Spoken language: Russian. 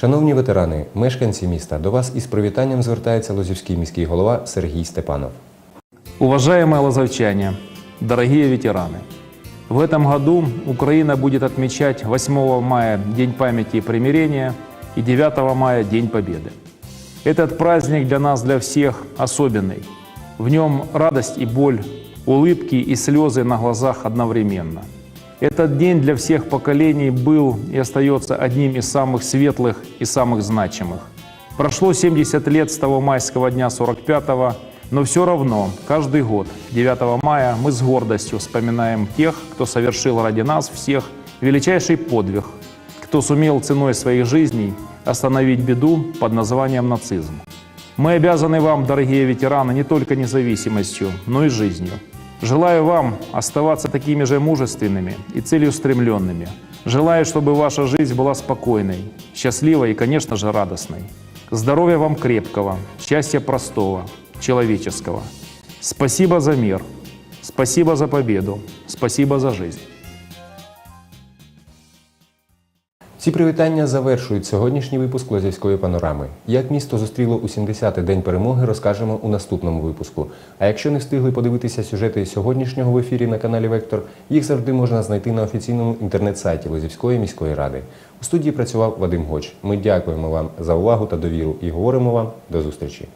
Шановні ветерани, мешканці міста, до вас із привітанням звертається Лозівський міський голова Сергій Степанов. Уважаемые лазовчане, дорогие ветераны, в этом году Украина будет отмечать 8 мая День памяти и примирения и 9 мая День Победы. Этот праздник для нас, для всех особенный. В нем радость и боль, улыбки и слезы на глазах одновременно. этот день для всех поколений был и остается одним из самых светлых и самых значимых. Прошло 70 лет с того майского дня 45-го, но все равно каждый год 9 мая мы с гордостью вспоминаем тех, кто совершил ради нас всех величайший подвиг, кто сумел ценой своих жизней остановить беду под названием нацизм. Мы обязаны вам, дорогие ветераны, не только независимостью, но и жизнью. Желаю вам оставаться такими же мужественными и целеустремленными. Желаю, чтобы ваша жизнь была спокойной, счастливой и, конечно же, радостной. Здоровья вам крепкого, счастья простого, человеческого. Спасибо за мир, спасибо за победу, спасибо за жизнь. Ці привітання завершують сьогоднішній випуск Лозівської панорами. Як місто зустріло у 70-й день перемоги, розкажемо у наступному випуску. А якщо не встигли подивитися сюжети сьогоднішнього в ефірі на каналі Вектор, їх завжди можна знайти на офіційному інтернет-сайті Лозівської міської ради. У студії працював Вадим Гоч. Ми дякуємо вам за увагу та довіру і говоримо вам до зустрічі.